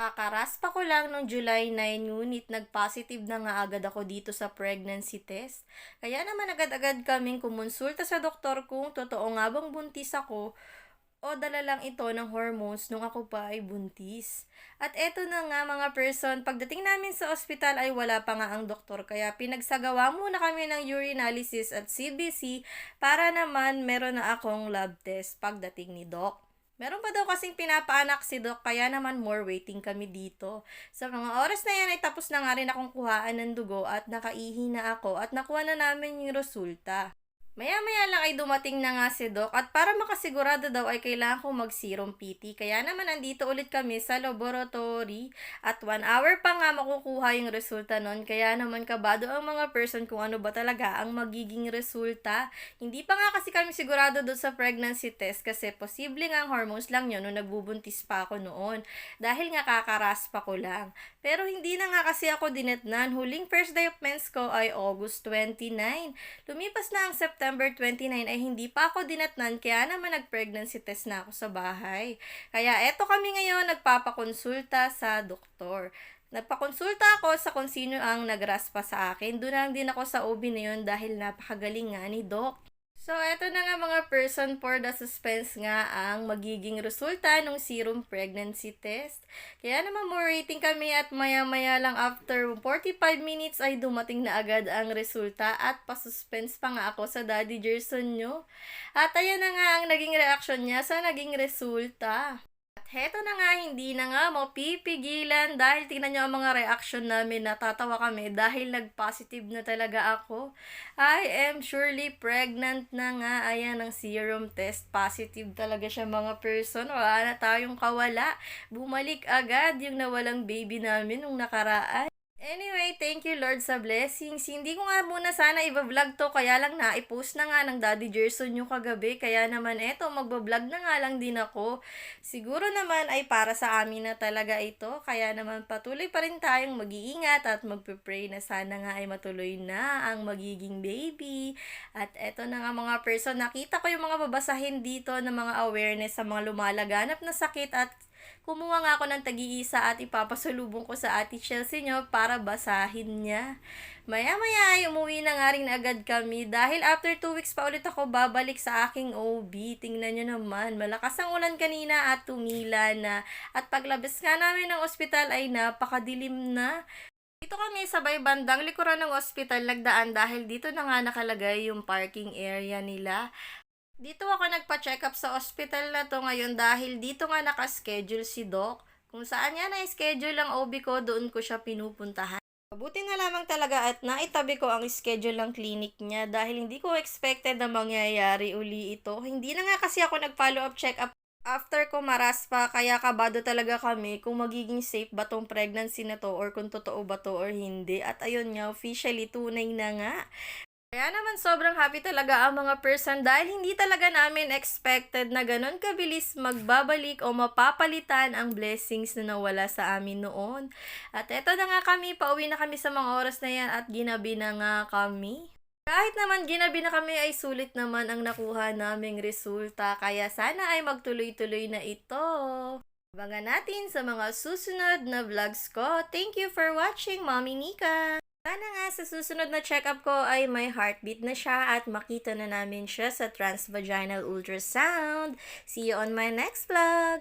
Kakaraspa ko lang nung July 9 ngunit nag-positive na nga agad ako dito sa pregnancy test. Kaya naman agad-agad kaming kumonsulta sa doktor kung totoo nga bang buntis ako o dala lang ito ng hormones nung ako pa ay buntis. At eto na nga mga person, pagdating namin sa ospital ay wala pa nga ang doktor kaya pinagsagawa muna kami ng urinalysis at CBC para naman meron na akong lab test pagdating ni doc. Meron pa daw kasing pinapaanak si Doc, kaya naman more waiting kami dito. Sa mga oras na yan ay tapos na nga rin akong kuhaan ng dugo at nakaihi na ako at nakuha na namin yung resulta. Maya-maya lang ay dumating na nga si Doc at para makasigurado daw ay kailangan kong mag-serum PT. Kaya naman nandito ulit kami sa laboratory at 1 hour pa nga makukuha yung resulta nun. Kaya naman kabado ang mga person kung ano ba talaga ang magiging resulta. Hindi pa nga kasi kami sigurado doon sa pregnancy test kasi posible nga ang hormones lang yun nung nagbubuntis pa ako noon. Dahil nga kakaraspa ko lang. Pero hindi na nga kasi ako dinetnan. Huling first day of mens ko ay August 29. Lumipas na ang September 29 ay hindi pa ako dinatnan kaya naman nag-pregnancy test na ako sa bahay. Kaya eto kami ngayon nagpapakonsulta sa doktor. Nagpakonsulta ako sa kung sino ang nagraspa sa akin. Doon lang din ako sa OB na yun dahil napakagaling nga ni Doc. So, eto na nga mga person for the suspense nga ang magiging resulta ng serum pregnancy test. Kaya naman more rating kami at maya-maya lang after 45 minutes ay dumating na agad ang resulta at pasuspense pa nga ako sa Daddy Gerson nyo. At ayan na nga ang naging reaction niya sa naging resulta. Heto na nga, hindi na nga mo pipigilan dahil tingnan nyo ang mga reaction namin, natatawa kami dahil nag-positive na talaga ako. I am surely pregnant na nga, ayan ang serum test, positive talaga siya mga person, wala na tayong kawala. Bumalik agad yung nawalang baby namin nung nakaraan. Anyway, thank you Lord sa blessings. Hindi ko nga muna sana i-vlog to, kaya lang na i-post na nga ng Daddy Gerson yung kagabi. Kaya naman eto, magbablog na nga lang din ako. Siguro naman ay para sa amin na talaga ito. Kaya naman patuloy pa rin tayong mag-iingat at magpe-pray na sana nga ay matuloy na ang magiging baby. At eto na nga mga person, nakita ko yung mga babasahin dito ng mga awareness sa mga lumalaganap na sakit at Kumuha nga ako ng tag-iisa at ipapasalubong ko sa ate Chelsea nyo para basahin niya. Maya-maya ay umuwi na nga rin agad kami dahil after 2 weeks pa ulit ako babalik sa aking OB. Tingnan nyo naman, malakas ang ulan kanina at tumila na. At paglabas nga namin ng ospital ay napakadilim na. Dito kami sa may bandang likuran ng ospital nagdaan dahil dito na nga nakalagay yung parking area nila. Dito ako nagpa-check up sa ospital na to ngayon dahil dito nga naka-schedule si Doc. Kung saan niya na-schedule ang OB ko, doon ko siya pinupuntahan. Mabuti na lamang talaga at naitabi ko ang schedule ng clinic niya dahil hindi ko expected na mangyayari uli ito. Hindi na nga kasi ako nag-follow up check up after ko maraspa kaya kabado talaga kami kung magiging safe ba tong pregnancy na to or kung totoo ba to or hindi. At ayun nga, officially tunay na nga. Kaya naman sobrang happy talaga ang mga person dahil hindi talaga namin expected na ganun kabilis magbabalik o mapapalitan ang blessings na nawala sa amin noon. At eto na nga kami, pauwi na kami sa mga oras na yan at ginabi na nga kami. Kahit naman ginabi na kami ay sulit naman ang nakuha naming resulta kaya sana ay magtuloy-tuloy na ito. Abangan natin sa mga susunod na vlogs ko. Thank you for watching, Mommy Nika! Sana nga sa susunod na check-up ko ay may heartbeat na siya at makita na namin siya sa transvaginal ultrasound. See you on my next vlog!